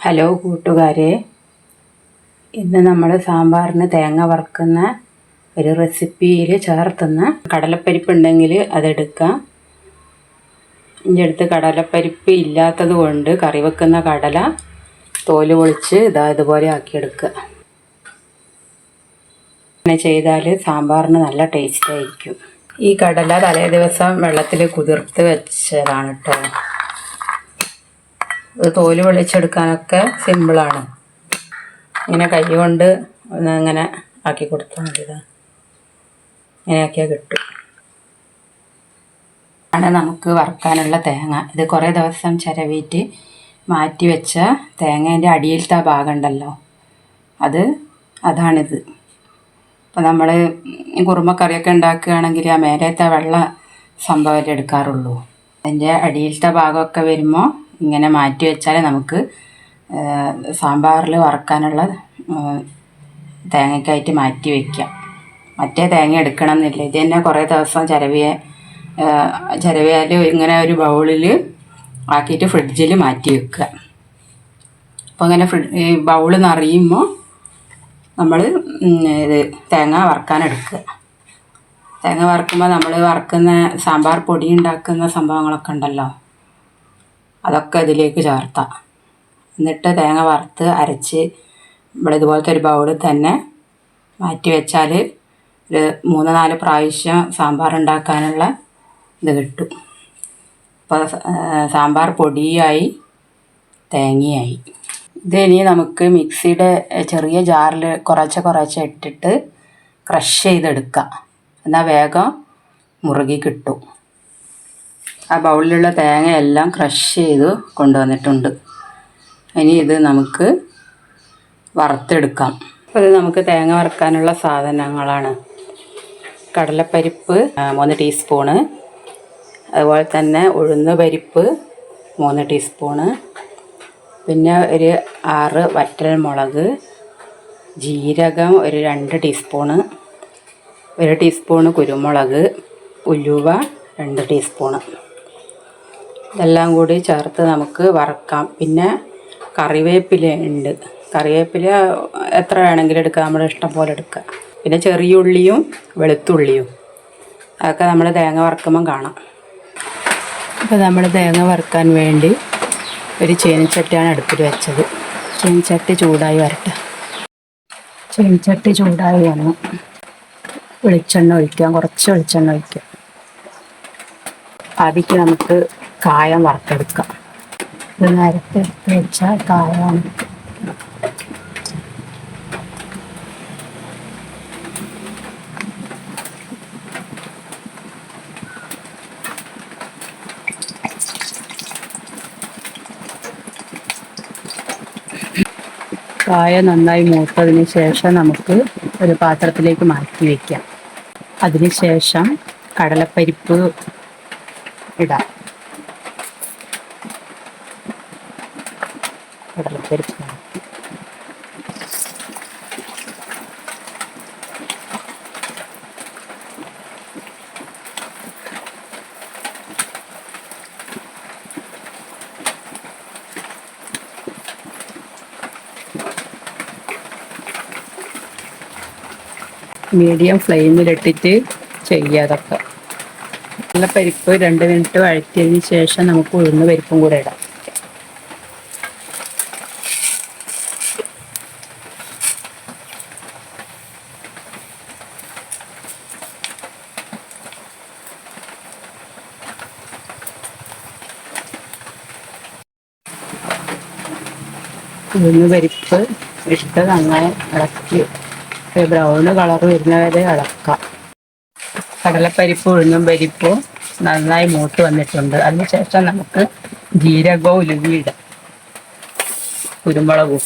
Hello കൂട്ടുകാരെ. ഇന്ന് നമ്മൾ സാമ്പാറിന് തേങ്ങ വറുക്കുന്ന ഒരു റെസിപ്പിയിൽ ചേർത്തുന്ന കടലപ്പരിപ്പ് ഉണ്ടെങ്കിൽ അതെടുക്കാം. എന്റെ അടുത്ത് കടലപ്പരിപ്പ് ഇല്ലാത്തത് കൊണ്ട് കറി വെക്കുന്ന കടല തോൽ പൊളിച്ച് ഇതാ ഇതുപോലെ ആക്കിയെടുക്കുക. അങ്ങനെ ചെയ്താൽ സാമ്പാറിന് നല്ല ടേസ്റ്റ് ആയിരിക്കും. ഈ കടല തലേ ദിവസം വെള്ളത്തിൽ കുതിർത്ത് വെച്ചതാണ് കേട്ടോ. ഇത് തോൽ വെളിച്ചെടുക്കാനൊക്കെ സിമ്പിളാണ് ഇങ്ങനെ കൈ കൊണ്ട് ഇങ്ങനെ ആക്കി കൊടുത്താൽ മതി ഇങ്ങനെ ആക്കിയാൽ കിട്ടും. ആണ് നമുക്ക് വറുക്കാനുള്ള തേങ്ങ. ഇത് കുറേ ദിവസം ചിരവിയിട്ട് മാറ്റി വെച്ച തേങ്ങേന്റെ അടിയിലത്തെ ആ ഭാഗം ഉണ്ടല്ലോ. അത് അതാണിത്. അപ്പോൾ നമ്മൾ കുറുമക്കറിയൊക്കെ ഉണ്ടാക്കുകയാണെങ്കിൽ ആ മേലത്തെ വെള്ള സംഭവമല്ലേ എടുക്കാറുള്ളൂ. അതിന്റെ അടിയിലത്തെ ഭാഗമൊക്കെ വരുമ്പോൾ ഇങ്ങനെ മാറ്റി വെച്ചാലേ നമുക്ക് സാമ്പാറിൽ വറക്കാനുള്ള തേങ്ങയ്ക്കായിട്ട് മാറ്റി വയ്ക്കാം മറ്റേ തേങ്ങ എടുക്കണം എന്നില്ല ഇത് തന്നെ കുറേ ദിവസം ചിരവിയ ചിരവിയാൽ ഇങ്ങനെ ഒരു ബൗളിൽ ആക്കിയിട്ട് ഫ്രിഡ്ജിൽ മാറ്റി വെക്കുക അപ്പോൾ അങ്ങനെ ഫ്രിഡ് ഈ ബൗൾ നിറയുമ്പോൾ നമ്മൾ ഇത് തേങ്ങ വറുക്കാൻ എടുക്കുക തേങ്ങ വറുക്കുമ്പോൾ നമ്മൾ വറുക്കുന്ന സാമ്പാർ പൊടി ഉണ്ടാക്കുന്ന സംഭവങ്ങളൊക്കെ ഉണ്ടല്ലോ. അതൊക്കെ ഇതിലേക്ക് ചേർത്താം. എന്നിട്ട് തേങ്ങ വറുത്ത് അരച്ച് ഇവിടെ ഇതുപോലത്തെ ഒരു ബൗളിൽ തന്നെ മാറ്റി വെച്ചാൽ ഒരു മൂന്ന് നാല് പ്രാവശ്യം സാമ്പാർ ഉണ്ടാക്കാനുള്ള ഇത് കിട്ടും. അപ്പോൾ സാമ്പാർ പൊടിയായി തേങ്ങയായി. ഇത് ഇനി നമുക്ക് മിക്സിയുടെ ചെറിയ ജാറിൽ കുറച്ച് കുറച്ച് ഇട്ടിട്ട് ക്രഷ് ചെയ്തെടുക്കാം. എന്നാൽ വേഗം മുറുകി കിട്ടും. ആ ബൗളിലുള്ള തേങ്ങയെല്ലാം ക്രഷ് ചെയ്ത് കൊണ്ടുവന്നിട്ടുണ്ട്. ഇനി ഇത് നമുക്ക് വറുത്തെടുക്കാം. ഇത് നമുക്ക് തേങ്ങ വറുക്കാനുള്ള സാധനങ്ങളാണ്. കടലപ്പരിപ്പ് മൂന്ന് ടീസ്പൂണ്. അതുപോലെ തന്നെ ഉഴുന്ന് പരിപ്പ് മൂന്ന് ടീസ്പൂണ്. പിന്നെ ഒരു ആറ് വറ്റൽ മുളക് ജീരകം ഒരു രണ്ട് ടീസ്പൂണ്. ഒരു ടീസ്പൂണ് കുരുമുളക് ഉലുവ രണ്ട് ടീസ്പൂണ്. ഇതെല്ലാം കൂടി ചേർത്ത് നമുക്ക് വറക്കാം. പിന്നെ കറിവേപ്പില ഉണ്ട്. കറിവേപ്പില എത്ര വേണമെങ്കിലും എടുക്കുക നമ്മുടെ ഇഷ്ടം പോലെ എടുക്കുക പിന്നെ ചെറിയ ഉള്ളിയും വെളുത്തുള്ളിയും. അതൊക്കെ നമ്മൾ തേങ്ങ വറക്കുമ്പം കാണാം. അപ്പോൾ നമ്മൾ തേങ്ങ വറുക്കാൻ വേണ്ടി ഒരു ചീനിച്ചട്ടിയാണ് അടുപ്പിൽ വെച്ചത്. ചീനിച്ചട്ടി ചൂടായി വരട്ടെ. ചീനിച്ചട്ടി ചൂടായി വന്നു. വെളിച്ചെണ്ണ ഒഴിക്കാം. കുറച്ച് വെളിച്ചെണ്ണ ഒഴിക്കാം. ആദ്യം നമുക്ക് കായം വറുത്തെടുക്കാം ഇത് നേരത്തെ എടുത്ത് വെച്ച കായമാണ്. കായ നന്നായി മൂത്തതിന് ശേഷം നമുക്ക് ഒരു പാത്രത്തിലേക്ക് മാറ്റി വയ്ക്കാം അതിനുശേഷം കടലപ്പരിപ്പ് ഇടാം. ഇടാം. മീഡിയം ഫ്ലെയിമിലിട്ടിട്ട് ചെയ്യുക അതൊക്കെ നല്ല പരിപ്പ് രണ്ട് മിനിറ്റ് വഴറ്റിയതിന് ശേഷം നമുക്ക് ഉഴുന്ന് പരിപ്പും കൂടെ ഇടാം ഉഴുന്ന് പരിപ്പ് ഇട്ട് നന്നായി ഇളക്കി. ബ്രൗൺ കളർ വരുന്നവരെ ഇളക്കാം. കടലപ്പരിപ്പ് ഉഴുന്നും പരിപ്പും നന്നായി മൂത്ത് വന്നിട്ടുണ്ട്. അതിനുശേഷം നമുക്ക് ജീരകവും ഉലുവിയിടാം കുരുമുളകും.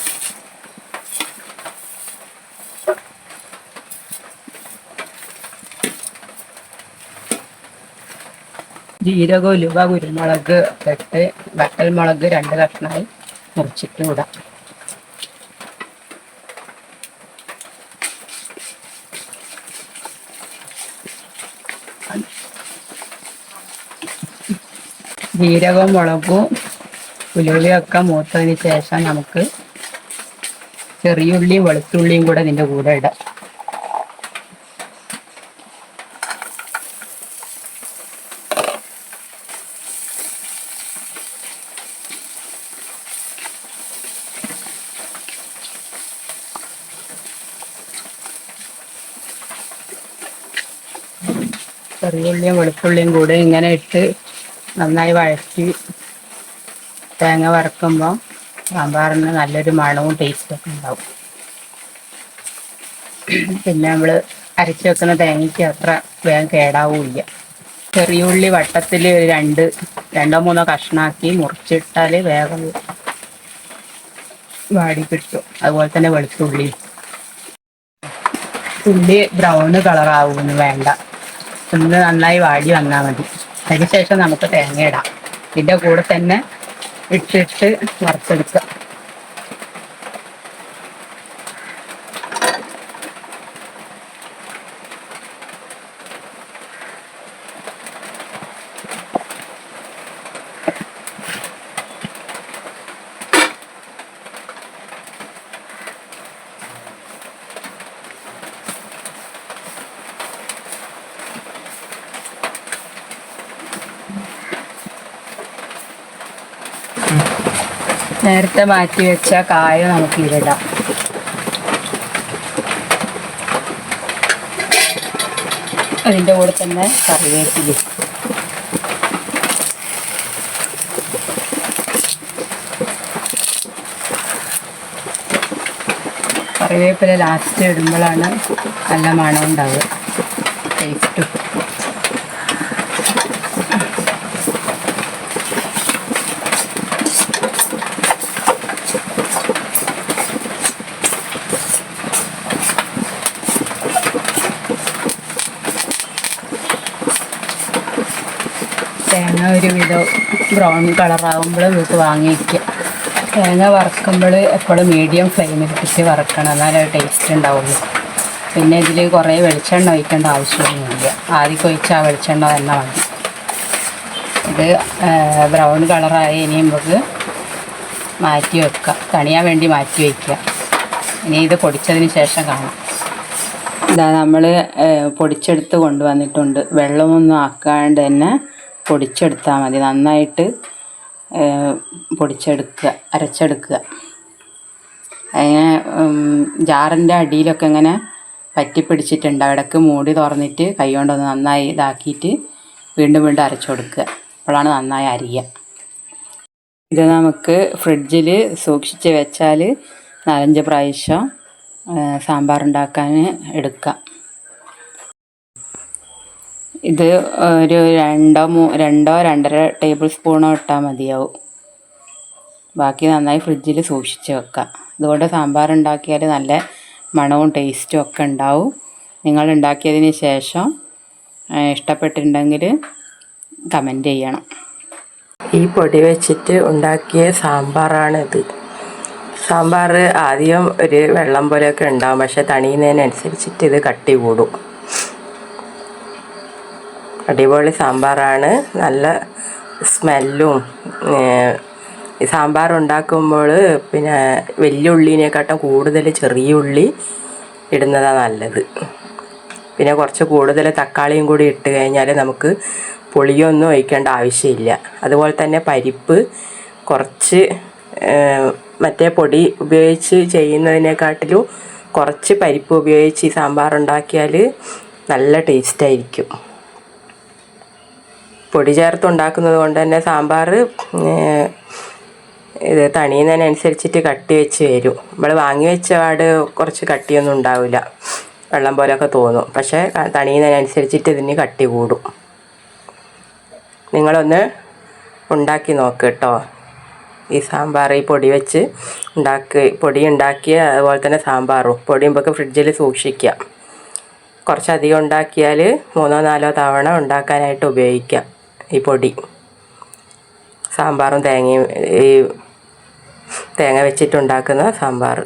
ജീരകം ഉലുവ കുരുമുളക് ഇട്ട് വട്ടൽ മുളക് രണ്ട് കഷ്ണമായി മുറിച്ചിട്ട് ഇടാം. ജീരകവും മുളകും ഉലുവയൊക്കെ മൂത്തതിന് ശേഷം നമുക്ക് ചെറിയുള്ളിയും വെളുത്തുള്ളിയും കൂടെ ഇതിന്റെ കൂടെ ഇടാം. ചെറിയുള്ളിയും വെളുത്തുള്ളിയും കൂടെ ഇങ്ങനെ ഇട്ട് നന്നായി വഴറ്റി തേങ്ങ വറക്കുമ്പോൾ സാമ്പാറിന് നല്ലൊരു മണവും ടേസ്റ്റും ഒക്കെ ഉണ്ടാവും. പിന്നെ നമ്മൾ അരച്ച് വെക്കുന്ന തേങ്ങയ്ക്ക് അത്ര വേഗം കേടാവില്ല. ചെറിയ ഉള്ളി വട്ടത്തിൽ രണ്ട് രണ്ടോ മൂന്നോ കഷ്ണാക്കി മുറിച്ചിട്ടാൽ വേഗം വാടി കിട്ടും. അതുപോലെ തന്നെ വെളുത്തുള്ളി. ഉള്ളി ബ്രൗൺ കളറാവുമെന്ന് വേണ്ട. ഒന്ന് നന്നായി വാടി വന്നാൽ മതി. അതിനുശേഷം നമുക്ക് തേങ്ങ ഇടാം ഇതിന്റെ കൂടെ തന്നെ ഇട്ടിട്ട് വറുത്തെടുക്കുക നേരത്തെ മാറ്റി വെച്ച കായ നമുക്ക് ഇരിടാം അതിന്റെ കൂടെ തന്നെ കറിവേപ്പില കറിവേപ്പില ലാസ്റ്റ് ഇടുമ്പോഴാണ് നല്ല മണം ഉണ്ടാവുക ടേസ്റ്റും തേങ്ങ ഒരു വിധം ബ്രൗൺ കളറാകുമ്പോൾ വീട്ട് വാങ്ങി തേങ്ങ വറക്കുമ്പോൾ എപ്പോഴും മീഡിയം ഫ്ലെയിമിൽ ഇട്ടിട്ട് വറക്കണം. എന്നാലേ ടേസ്റ്റ് ഉണ്ടാവുള്ളൂ പിന്നെ ഇതിൽ കുറേ വെളിച്ചെണ്ണ ഒഴിക്കേണ്ട ആവശ്യമൊന്നുമില്ല. ആദ്യം ഒഴിച്ച ആ വെളിച്ചെണ്ണ തന്നെ മതി. ഇത് ബ്രൗൺ കളറായി ഇനി നമുക്ക് മാറ്റി വെക്കുക തണിയാൻ വേണ്ടി മാറ്റി വയ്ക്കുക ഇനി ഇത് പൊടിച്ചതിന് ശേഷം കാണാം. ഇതാ നമ്മൾ പൊടിച്ചെടുത്ത് കൊണ്ടുവന്നിട്ടുണ്ട്. വെള്ളമൊന്നും ആക്കാണ്ട് തന്നെ പൊടിച്ചെടുത്താൽ മതി. നന്നായിട്ട് പൊടിച്ചെടുക്കുക അരച്ചെടുക്കുക. അങ്ങനെ ജാറിന്റെ അടിയിലൊക്കെ ഇങ്ങനെ പറ്റി പിടിച്ചിട്ടുണ്ട് അവിടേക്ക് മൂടി തുറന്നിട്ട് കൈ കൊണ്ടൊന്ന് നന്നായി ഇതാക്കിയിട്ട് വീണ്ടും വീണ്ടും അരച്ചു കൊടുക്കുക. അപ്പോഴാണ് നന്നായി അരിയുക. ഇത് നമുക്ക് ഫ്രിഡ്ജിൽ സൂക്ഷിച്ച് വെച്ചാൽ നാലഞ്ച് പ്രാവശ്യം സാമ്പാർ ഉണ്ടാക്കാൻ എടുക്കാം. ഇത് ഒരു രണ്ടോ മൂ രണ്ടോ രണ്ടര ടേബിൾ സ്പൂണോ ഇട്ടാൽ മതിയാവും. ബാക്കി നന്നായി ഫ്രിഡ്ജിൽ സൂക്ഷിച്ച് വെക്കുക ഇതുകൊണ്ട് സാമ്പാർ ഉണ്ടാക്കിയാൽ നല്ല മണവും ടേസ്റ്റും ഒക്കെ ഉണ്ടാവും. നിങ്ങൾ ഉണ്ടാക്കിയതിന് ശേഷം ഇഷ്ടപ്പെട്ടിട്ടുണ്ടെങ്കിൽ കമന്റ് ചെയ്യണം. ഈ പൊടി വെച്ചിട്ട് ഉണ്ടാക്കിയ സാമ്പാറാണിത്. സാമ്പാർ ആദ്യം ഒരു വെള്ളം പോലെയൊക്കെ ഉണ്ടാവും. പക്ഷെ തണിയുന്നതിനനുസരിച്ചിട്ട് ഇത് കട്ടി കൂടും. അടിപൊളി സാമ്പാറാണ്. നല്ല സ്മെല്ലും സാമ്പാർ ഉണ്ടാക്കുമ്പോൾ പിന്നെ വലിയ ഉള്ളിനെക്കാട്ടും കൂടുതൽ ചെറിയ ഉള്ളി ഇടുന്നതാണ് നല്ലത്. പിന്നെ കുറച്ച് കൂടുതൽ തക്കാളിയും കൂടി ഇട്ട് കഴിഞ്ഞാൽ നമുക്ക് പുളിയൊന്നും ഒഴിക്കേണ്ട ആവശ്യമില്ല. അതുപോലെ തന്നെ പരിപ്പ് കുറച്ച് മറ്റേ പൊടി ഉപയോഗിച്ച് ചെയ്യുന്നതിനെക്കാട്ടിലും കുറച്ച് പരിപ്പ് ഉപയോഗിച്ച് ഈ സാമ്പാർ ഉണ്ടാക്കിയാൽ നല്ല ടേസ്റ്റായിരിക്കും പൊടി ചേർത്ത് ഉണ്ടാക്കുന്നത് കൊണ്ട് തന്നെ സാമ്പാർ ഇത് തണിയുന്നതിനനുസരിച്ചിട്ട് കട്ടി വെച്ച് വരും. നമ്മൾ വാങ്ങി വെച്ച പാട് കുറച്ച് കട്ടിയൊന്നും ഉണ്ടാവില്ല. വെള്ളം പോലെയൊക്കെ തോന്നും. പക്ഷേ തണിയുന്നതിനനുസരിച്ചിട്ട് ഇതിന് കട്ടി കൂടും. നിങ്ങളൊന്ന് ഉണ്ടാക്കി നോക്ക് കേട്ടോ. ഈ സാമ്പാർ ഈ പൊടി വെച്ച് ഉണ്ടാക്കി പൊടി ഉണ്ടാക്കിയ അതുപോലെ തന്നെ സാമ്പാറും. പൊടിയുമ്പോൾ ഫ്രിഡ്ജിൽ സൂക്ഷിക്കുക കുറച്ചധികം ഉണ്ടാക്കിയാൽ മൂന്നോ നാലോ തവണ ഉണ്ടാക്കാനായിട്ട് ഉപയോഗിക്കാം. ഈ പൊടി. സാമ്പാറും തേങ്ങയും ഈ തേങ്ങ വെച്ചിട്ടുണ്ടാക്കുന്ന സാമ്പാർ.